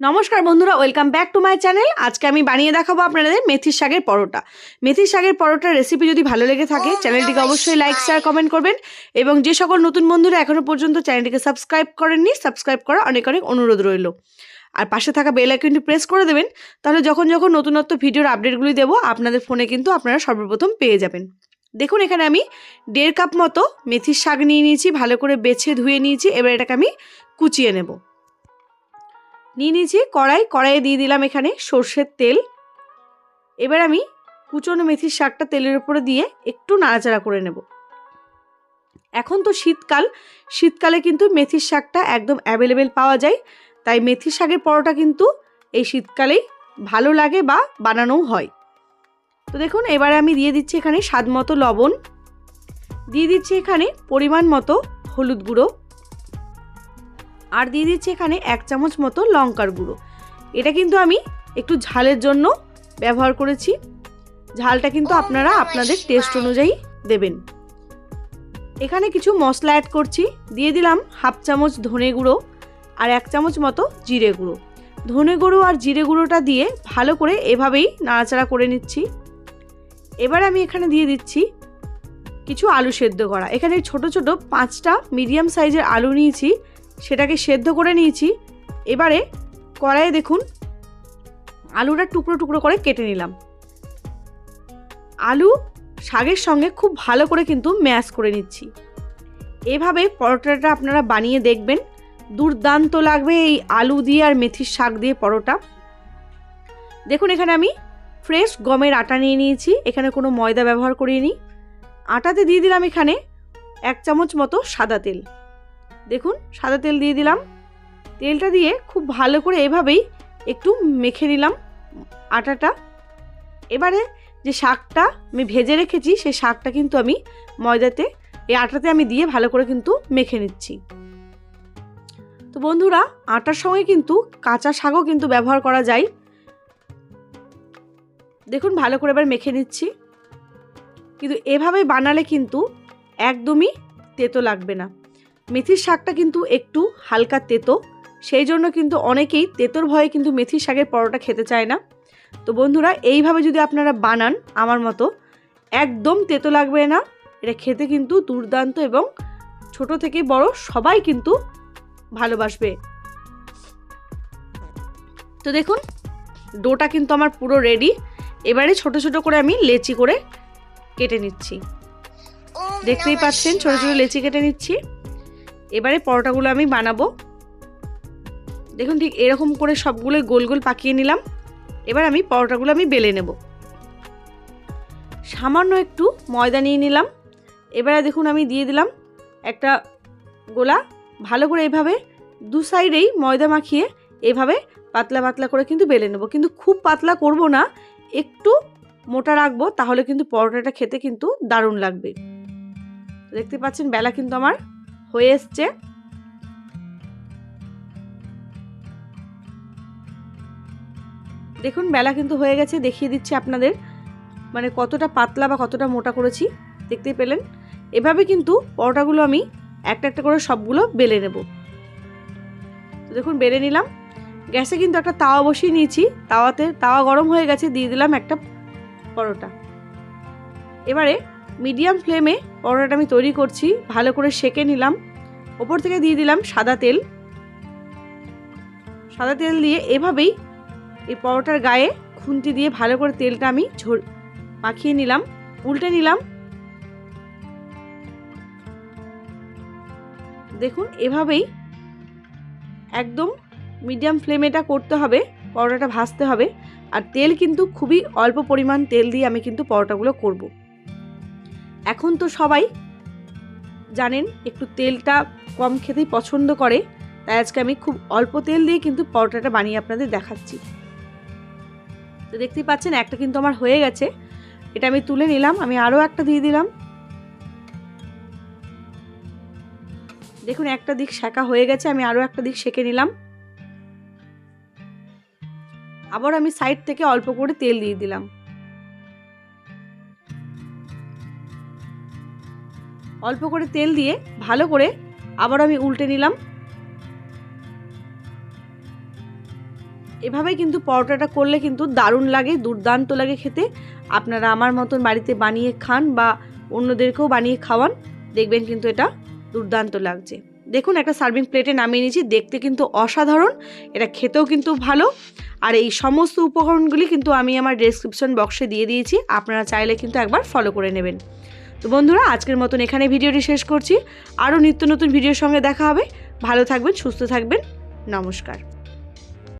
নমস্কার বন্ধুরা welcome back to my channel. আজকে আমি বানিয়ে দেখাবো আপনাদের মেথির শাকের পরোটা। মেথির শাকের পরোটার রেসিপি যদি ভালো লেগে থাকে চ্যানেলটিকে অবশ্যই লাইক শেয়ার কমেন্ট করবেন এবং যে সকল নতুন বন্ধুরা এখনও পর্যন্ত চ্যানেলটিকে সাবস্ক্রাইব করেননি সাবস্ক্রাইব করা অনেক অনেক অনুরোধ রইল। আর পাশে থাকা বেল আইকনটি প্রেস করে দেবেন তাহলে যখন যখন নতুনত্ব ভিডিওর আপডেটগুলি দেবো আপনাদের ফোনে কিন্তু আপনারা সর্বপ্রথম পেয়ে যাবেন। দেখুন এখানে আমি দেড় কাপ মতো মেথির শাক নিয়ে নিয়েছি ভালো করে বেছে ধুয়ে নিয়েছি এবার এটাকে আমি কুচিয়ে নেব। নিয়ে নিয়েছি, কড়াই, কড়াইয়ে দিয়ে দিলাম এখানে সর্ষের তেল। এবার আমি কুচনো মেথির শাকটা তেলের উপরে দিয়ে একটু নাড়াচাড়া করে নেব। এখন তো শীতকাল, শীতকালে কিন্তু মেথির শাকটা একদম অ্যাভেলেবেল পাওয়া যায়। তাই মেথির শাকের পরোটা কিন্তু এই শীতকালেই ভালো লাগে বা বানানোও হয়। তো দেখুন, এবারে আমি দিয়ে দিচ্ছি এখানে স্বাদ মতো লবণ। দিয়ে দিচ্ছি এখানে পরিমাণ মতো হলুদ গুঁড়ো। আর দিয়ে দিচ্ছি এখানে এক চামচ মতো লঙ্কার গুঁড়ো। এটা কিন্তু আমি একটু ঝালের জন্য ব্যবহার করেছি। ঝালটা কিন্তু আপনারা আপনাদের টেস্ট অনুযায়ী দেবেন। এখানে কিছু মশলা অ্যাড করছি। দিয়ে দিলাম হাফ চামচ ধনে গুঁড়ো আর এক চামচ মতো জিরে গুঁড়ো। ধনে গুঁড়ো আর জিরে গুঁড়োটা দিয়ে ভালো করে এভাবেই নাড়াচাড়া করে নিচ্ছি। এবার আমি এখানে দিয়ে দিচ্ছি কিছু আলু সেদ্ধ করা। এখানে ছোট ছোট পাঁচটা মিডিয়াম সাইজের আলু নিয়েছি। সেটাকে সেদ্ধ করে নিয়েছি। এবারে কড়াইয়ে দেখুন, আলুটা টুকরো টুকরো করে কেটে নিলাম। আলু শাকের সঙ্গে খুব ভালো করে কিন্তু ম্যাশ করে নিচ্ছি। এভাবে পরোটাটা আপনারা বানিয়ে দেখবেন। দুর্দান্ত লাগবে এই আলু দিয়ে আর মেথির শাক দিয়ে পরোটা। দেখুন, এখানে আমি ফ্রেশ গমের আটা নিয়ে নিয়েছি। এখানে কোনো ময়দা ব্যবহার করিনি। আটাতে দিয়ে দিলাম এখানে এক চামচ মতো সাদা তেল। দেখুন, সাদা তেল দিয়ে দিলাম। তেলটা দিয়ে খুব ভালো করে এভাবেই একটু মেখে নিলাম আটাটা। এবারে যে শাকটা আমি ভেজে রেখেছি, সেই শাকটা কিন্তু আমি ময়দাতে, এই আটাতে আমি দিয়ে ভালো করে কিন্তু মেখে নিচ্ছি। তো বন্ধুরা, আটার সঙ্গে কিন্তু কাঁচা শাকও কিন্তু ব্যবহার করা যায়। দেখুন, ভালো করে এবার মেখে নিচ্ছি। কিন্তু এভাবে বানালে কিন্তু একদমই তেতো লাগবে না। মেথির শাকটা কিন্তু একটু হালকা তেতো, সেই জন্য কিন্তু অনেকেই তেতোর ভয়ে কিন্তু মেথির শাকের পরোটা খেতে চায় না। তো বন্ধুরা, এইভাবে যদি আপনারা বানান, আমার মতো, একদম তেতো লাগবে না। এটা খেতে কিন্তু দুর্দান্ত এবং ছোট থেকে বড় সবাই কিন্তু ভালোবাসবে। তো দেখুন, ডোটা কিন্তু আমার পুরো রেডি। এবারে ছোট ছোট করে আমি লেচি করে কেটে নিচ্ছি। দেখতেই পাচ্ছেন, ছোট ছোট লেচি কেটে নিচ্ছি। এবারে পরোটাগুলো আমি বানাবো। দেখুন ঠিক এরকম করে সবগুলো গোল গোল পাকিয়ে নিলাম। এবার আমি পরোটাগুলো আমি বেলে নেব। সামান্য একটু ময়দা নিয়ে নিলাম। এবারে দেখুন আমি দিয়ে দিলাম একটা গোলা। ভালো করে এভাবে দু সাইডেই ময়দা মাখিয়ে এভাবে পাতলা পাতলা করে কিন্তু বেলে নেব। কিন্তু খুব পাতলা করব না, একটু মোটা রাখব, তাহলে কিন্তু পরোটাটা খেতে কিন্তু দারুণ লাগবে। দেখতে পাচ্ছেন বেলা কিন্তু আমার হয়ে এসছে। দেখুন, বেলা কিন্তু হয়ে গেছে, দেখিয়ে দিচ্ছি আপনাদের। মানে কতটা পাতলা বা কতটা মোটা করেছি, দেখতে পেলেন? এভাবে কিন্তু পরোটাগুলো আমি একটা একটা করে সবগুলো বেলে নেব। দেখুন, বেলে নিলাম। গ্যাসে কিন্তু একটা তাওয়া বসিয়ে নিয়েছি। তাওয়াতে, তাওয়া গরম হয়ে গেছে, দিয়ে দিলাম একটা পরোটা। এবারে মিডিয়াম ফ্লেমে পরোটাটা আমি তৈরি করছি, ভালো করে সেকে নিলাম। ওপর থেকে দিয়ে দিলাম সাদা তেল। সাদা তেল দিয়ে এভাবেই এই পরোটার গায়ে খুন্তি দিয়ে ভালো করে তেলটা আমি ঝর, মাখিয়ে নিলাম, উল্টে নিলাম। দেখুন, এভাবেই একদম মিডিয়াম ফ্লেমে এটা করতে হবে, পরোটাটা ভাজতে হবে। আর তেল কিন্তু খুবই অল্প পরিমাণ তেল দিয়ে আমি কিন্তু পরোটাগুলো করব। এখন তো সবাই জানেন, একটু তেলটা কম খেতেই পছন্দ করে, তাই আজকে আমি খুব অল্প তেল দিয়ে কিন্তু পরোটাটা বানিয়ে আপনাদের দেখাচ্ছি। তো দেখতেই পাচ্ছেন, একটা কিন্তু আমার হয়ে গেছে। এটা আমি তুলে নিলাম, আমি আরও একটা দিয়ে দিলাম। দেখুন, একটা দিক শেখা হয়ে গেছে, আমি আরও একটা দিক সেঁকে নিলাম। আবার আমি সাইড থেকে অল্প করে তেল দিয়ে দিলাম। অল্প করে তেল দিয়ে ভালো করে আবার আমি উল্টে নিলাম। এভাবে কিন্তু পরোটাটা করলে কিন্তু দারুণ লাগে, দুর্দান্ত লাগে খেতে। আপনারা আমার মতন বাড়িতে বানিয়ে খান বা অন্যদেরকেও বানিয়ে খাওয়ান, দেখবেন কিন্তু এটা দুর্দান্ত লাগছে। দেখুন, একটা সার্ভিং প্লেটে নামিয়ে নিয়েছি, দেখতে কিন্তু অসাধারণ, এটা খেতেও কিন্তু ভালো। আর এই সমস্ত উপকরণগুলি কিন্তু আমি আমার ডেসক্রিপশন বক্সে দিয়ে দিয়েছি, আপনারা চাইলে কিন্তু একবার ফলো করে নেবেন। তো বন্ধুরা, আজকের মতন এখানে ভিডিওটি শেষ করছি। আরও নিত্য নতুন ভিডিওর সঙ্গে দেখা হবে। ভালো থাকবেন, সুস্থ থাকবেন। নমস্কার।